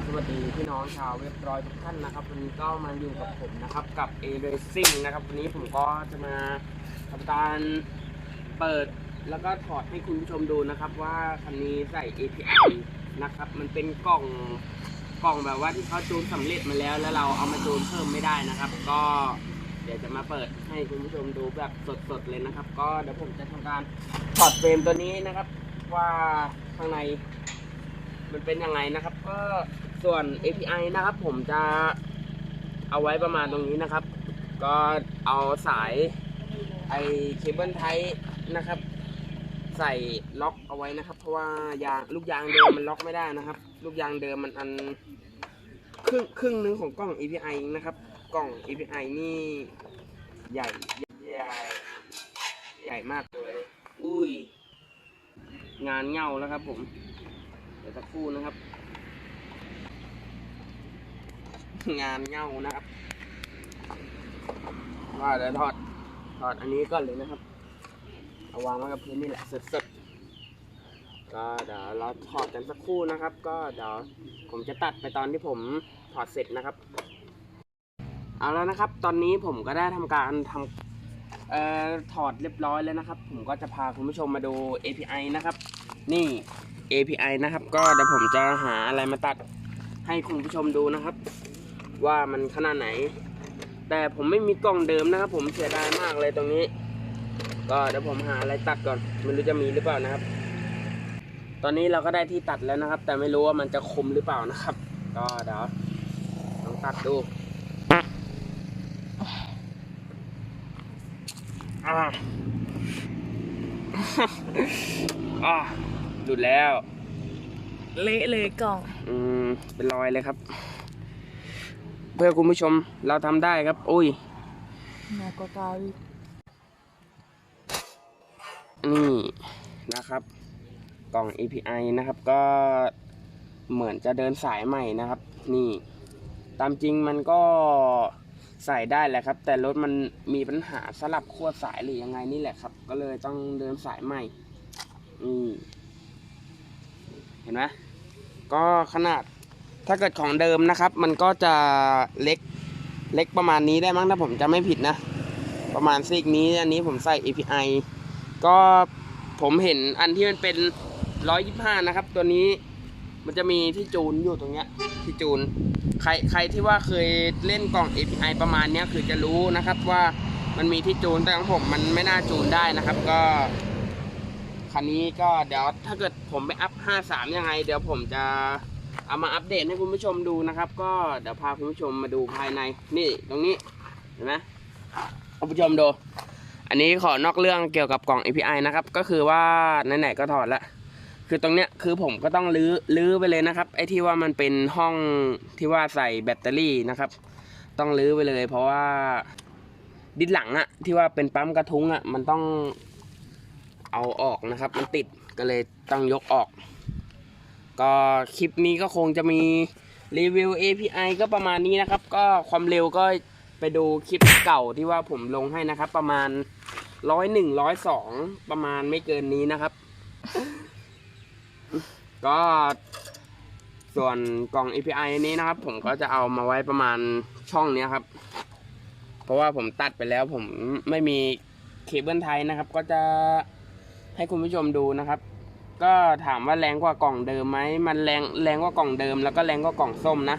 บสวัสดีพี่น้องชาวเว็บร้อยทุกท่านนะครับ วันนี้ก็มาอยู่กับผมนะครับกับ A Racing นะครับ วันนี้ผมก็จะมาทำการเปิดแล้วก็ถอดให้คุณผู้ชมดูนะครับ ว่าคันนี้ใส่ API นะครับ มันเป็นกล่องกล่องแบบว่าที่เขาจูนสำเร็จมาแล้ว แล้วเราเอามาจูนเพิ่มไม่ได้นะครับ ก็เดี๋ยวจะมาเปิดให้คุณผู้ชมดูแบบสดๆเลยนะครับ ก็เดี๋ยวผมจะทำการถอดเฟรมตัวนี้นะครับ ว่าข้างในมันเป็นยังไงนะครับ ก็ ส่วน API นะครับผมจะเอาไว้ประมาณตรงนี้นะครับ ก็เอาสายไอเคเบิลไทนะครับ ใส่ล็อกเอาไว้นะครับ เพราะว่ายางลูกยางเดิมมันล็อกไม่ได้นะครับ ลูกยางเดิมมันอันครึ่งครึ่งนึงของกล้อง API นะครับ กล้อง API นี่ใหญ่ใหญ่ใหญ่มากเลยอุ้ย งานเงาแล้วครับผม เดี๋ยวสักครู่นะครับ งานเงานะครับ ว่าเดี๋ยวถอดถอดอันนี้ก่อนเลยนะครับเอาวางไว้กับพื้นนี่แหละสดๆก็เดี๋ยวเราถอดกันสักครู่นะครับ ก็เดี๋ยวผมจะตัดไปตอนที่ผมถอดเสร็จนะครับ เอาแล้วนะครับ ตอนนี้ผมก็ได้ทำการทำเอ่อถอดเรียบร้อยแล้วนะครับ ผมก็จะพาคุณผู้ชมมาดู API นะครับ นี่ API นะครับ ก็เดี๋ยวผมจะหาอะไรมาตัดให้คุณผู้ชมดูนะครับ ว่ามันขนาดไหน แต่ผมไม่มีกล่องเดิมนะครับ ผมเสียดายมากเลยตรงนี้ ก็เดี๋ยวผมหาอะไรตัดก่อนไม่รู้จะมีหรือเปล่านะครับ ตอนนี้เราก็ได้ที่ตัดแล้วนะครับ แต่ไม่รู้ว่ามันจะคมหรือเปล่านะครับ ก็เดี๋ยวลองตัดดูอ่าอ่าหลุดแล้ว เละเลยกล่อง อืม เป็นรอยเลยครับ เพื่อคุณผู้ชมเราทำได้ครับ อุ้ยหนักกว่ากาวอีกนี่นะครับ กล่อง API นะครับก็เหมือนจะเดินสายใหม่นะครับ นี่ ตามจริงมันก็ใส่ได้แหละครับ แต่รถมันมีปัญหาสลับขั้วสายหรือยังไงนี่แหละครับ ก็เลยต้องเดินสายใหม่นี่เห็นไหมก็ขนาด ถ้าเกิดของเดิมนะครับ มันก็จะเล็กเล็กประมาณนี้ได้มั้งถ้าผมจะไม่ผิดนะ ประมาณซีกนี้อันนี้ผมใส่ API ก็ผมเห็นอันที่มันเป็น 125 นะครับ ตัวนี้มันจะมีที่จูนอยู่ตรงเนี้ยที่จูน ใครใครที่ว่าเคยเล่นกล่อง API ประมาณเนี้ยคือจะรู้นะครับว่ามันมีที่จูนแต่ของผมมันไม่น่าจูนได้นะครับ ก็คันนี้ก็เดี๋ยวถ้าเกิดผมไปอัพ 53 ยังไง เดี๋ยวผมจะ เอามาอัปเดตให้คุณผู้ชมดูนะครับ ก็เดี๋ยวพาคุณผู้ชมมาดูภายใน นี่ตรงนี้เห็นไหมคุณผู้ชมดู อันนี้ขอนอกเรื่องเกี่ยวกับกล่อง API นะครับ ก็คือว่าไหนๆก็ถอดละคือตรงเนี้ยคือผมก็ต้องลื้อลื้อไปเลยนะครับ ไอ้ที่ว่ามันเป็นห้องที่ว่าใส่แบตเตอรี่นะครับ ต้องลื้อไปเลย เพราะว่าดินหลังอะที่ว่าเป็นปั๊มกระทุ้งอะมันต้องเอาออกนะครับ มันติดก็เลยต้องยกออก ก็คลิปนี้ก็คงจะมีรีวิว API ก็ประมาณนี้นะครับ ก็ความเร็วก็ไปดูคลิปเก่าที่ว่าผมลงให้นะครับ ประมาณร้อยหนึ่งร้อยสองประมาณไม่เกินนี้นะครับ ก็ส่วนกล่อง API นี้นะครับ ผมก็จะเอามาไว้ประมาณช่องนี้ครับ เพราะว่าผมตัดไปแล้วผมไม่มีเคเบิลไทยนะครับ ก็จะให้คุณผู้ชมดูนะครับ ก็ถามว่าแรงกว่ากล่องเดิมไหมมันแรงแรงกว่ากล่องเดิม แล้วก็แรงกว่ากล่องส้มนะ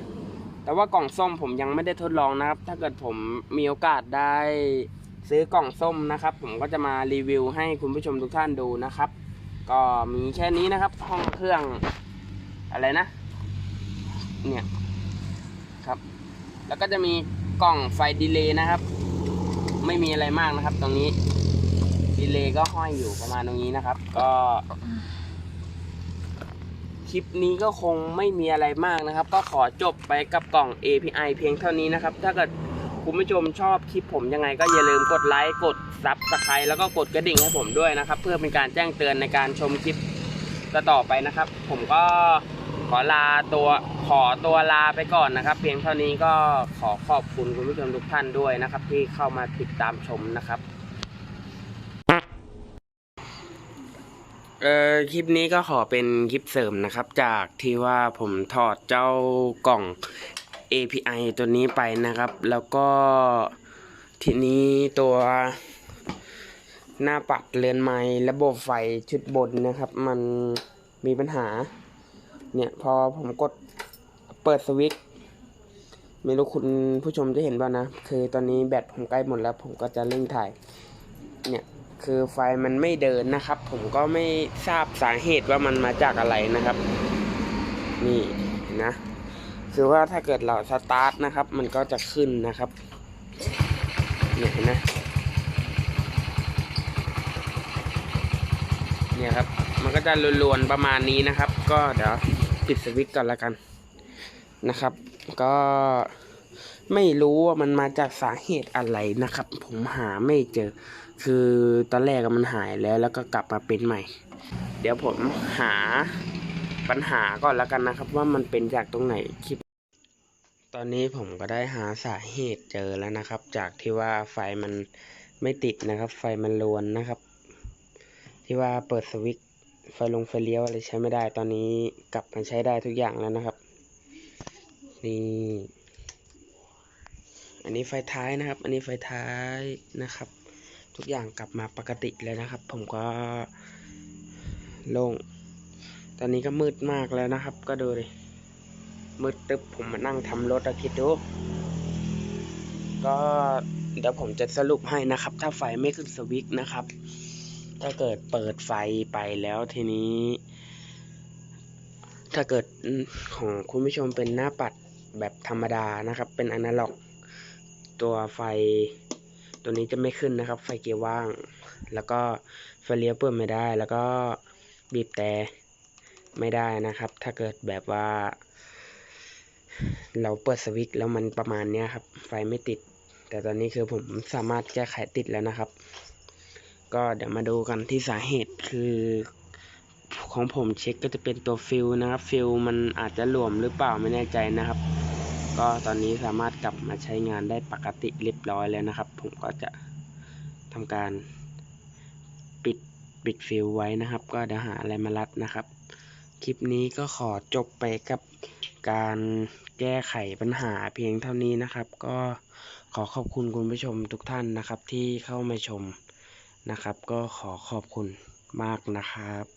แต่ว่ากล่องส้มผมยังไม่ได้ทดลองนะครับ ถ้าเกิดผมมีโอกาสได้ซื้อกล่องส้มนะครับ ผมก็จะมารีวิวให้คุณผู้ชมทุกท่านดูนะครับ ก็มีแค่นี้นะครับ ห้องเครื่องอะไรนะ เนี่ยครับ แล้วก็จะมีกล่องไฟดีเลย์นะครับ ไม่มีอะไรมากนะครับ ตรงนี้ดีเลย์ก็ห้อยอยู่ประมาณตรงนี้นะครับ ก็ คลิปนี้ก็คงไม่มีอะไรมากนะครับ ก็ขอจบไปกับกล่อง API เพียงเท่านี้นะครับ ถ้าเกิดคุณผู้ชมชอบคลิปผมยังไงก็อย่าลืมกดไลค์กดซับสไครต์แล้วก็กดกระดิ่งให้ผมด้วยนะครับ เพื่อเป็นการแจ้งเตือนในการชมคลิปต่อไปนะครับ ผมก็ขอลาตัวขอตัวลาไปก่อนนะครับ เพียงเท่านี้ก็ขอขอบคุณคุณผู้ชมทุกท่านด้วยนะครับ ที่เข้ามาติดตามชมนะครับ เอ่อคลิปนี้ก็ขอเป็นคลิปเสริมนะครับ จากที่ว่าผมถอดเจ้ากล่อง API ตัวนี้ไปนะครับ แล้วก็ทีนี้ตัวหน้าปัดเรือนไม้ระบบไฟชุดบนนะครับ มันมีปัญหา เนี่ยพอผมกดเปิดสวิตช์ไม่รู้คุณผู้ชมจะเห็นบ้างนะ คือตอนนี้แบตผมใกล้หมดแล้ว ผมก็จะเร่งถ่าย เนี่ย คือไฟมันไม่เดินนะครับ ผมก็ไม่ทราบสาเหตุว่ามันมาจากอะไรนะครับ นี่นะคือว่าถ้าเกิดเราสตาร์ทนะครับ มันก็จะขึ้นนะครับเนี่ยเห็นไหมเนี่ยครับ มันก็จะลวนๆประมาณนี้นะครับ ก็เดี๋ยวปิดสวิตช์ก่อนละกันนะครับ ก็ไม่รู้ว่ามันมาจากสาเหตุอะไรนะครับ ผมหาไม่เจอ คือตอนแรกมันหายแล้วแล้วก็กลับมาเป็นใหม่ เดี๋ยวผมหาปัญหาก่อนแล้วกันนะครับ ว่ามันเป็นจากตรงไหนคลิป ตอนนี้ผมก็ได้หาสาเหตุเจอแล้วนะครับ จากที่ว่าไฟมันไม่ติดนะครับ ไฟมันรวนนะครับ ที่ว่าเปิดสวิตช์ไฟลงไฟเลี้ยวอะไรใช้ไม่ได้ ตอนนี้กลับมาใช้ได้ทุกอย่างแล้วนะครับนี่อันนี้ไฟท้ายนะครับ อันนี้ไฟท้ายนะครับ ทุกอย่างกลับมาปกติเลยนะครับ ผมก็โล่งตอนนี้ก็มืดมากแล้วนะครับ ก็ดูดิมืดตึ๊บผมมานั่งทำรถอะคิดดู ก็เดี๋ยวผมจะสรุปให้นะครับ ถ้าไฟไม่ขึ้นสวิตช์นะครับ ถ้าเกิดเปิดไฟไปแล้วทีนี้ ถ้าเกิดของคุณผู้ชมเป็นหน้าปัดแบบธรรมดานะครับ เป็นอนาล็อก ตัวไฟ ตัวนี้จะไม่ขึ้นนะครับ ไฟเกียร์ว่าง แล้วก็ไฟเลี้ยวเปิดไม่ได้ แล้วก็บีบแต่ไม่ได้นะครับ ถ้าเกิดแบบว่า เราเปิดสวิตช์แล้วมันประมาณนี้ครับ ไฟไม่ติด แต่ตอนนี้คือผมสามารถแก้ไขติดแล้วนะครับ ก็เดี๋ยวมาดูกันที่สาเหตุคือของผมเช็คก็จะเป็นตัวฟิลนะครับ ฟิลมันอาจจะหลวมหรือเปล่าไม่แน่ใจนะครับ ก็ตอนนี้สามารถกลับมาใช้งานได้ปกติเรียบร้อยแล้วนะครับ ผมก็จะทำการปิดปิดฟิลไว้นะครับ ก็เดี๋ยวหาอะไรมารัดนะครับ คลิปนี้ก็ขอจบไปกับการแก้ไขปัญหาเพียงเท่านี้นะครับ ก็ขอขอบคุณคุณผู้ชมทุกท่านนะครับที่เข้ามาชมนะครับ ก็ขอขอบคุณมากนะครับ